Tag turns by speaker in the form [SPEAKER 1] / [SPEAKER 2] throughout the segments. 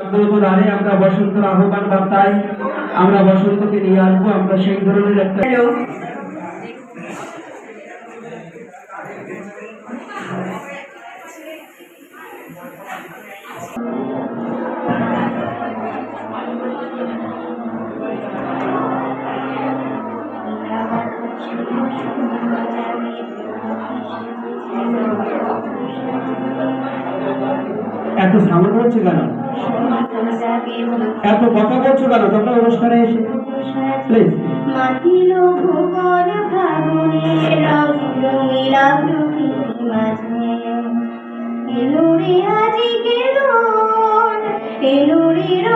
[SPEAKER 1] দ্বারে আমরা বসন্তের আহ্বান বার্তায় আমরা বসন্তকে নিয়ে আসব আমরা সেই ধরনের একটা এত সামনে হচ্ছে কেন? এত কথা বলছো কেন? তোমরা অনুষ্ঠানে এসে প্লিজ
[SPEAKER 2] এলো রে এলো রে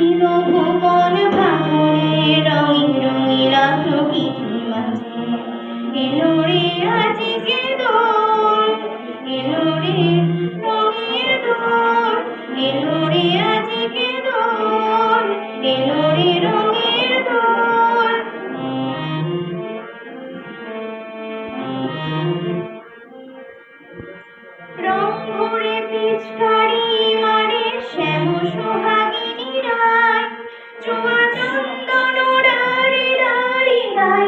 [SPEAKER 2] মাতিল ভুবন প্রকৃতি মাঝে। এলো রে আজকে দোল, এলো রে রঙের দোল, এলো রে আজকে পিচকারি মারে শ্যাম সোহাগিনী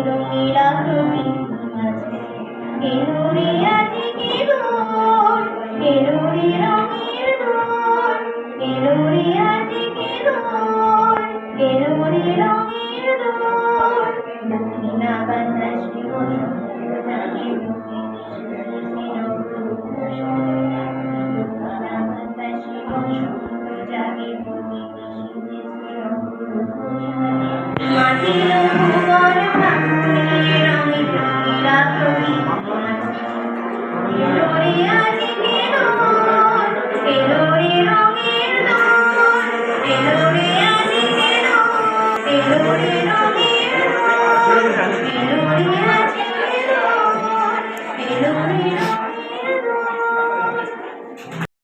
[SPEAKER 2] নীলা তুমি রঙের দূর এনুরি আজি কি দূর এনুরি রঙের দূর দক্ষিণা বাতাস জাগে ভূমি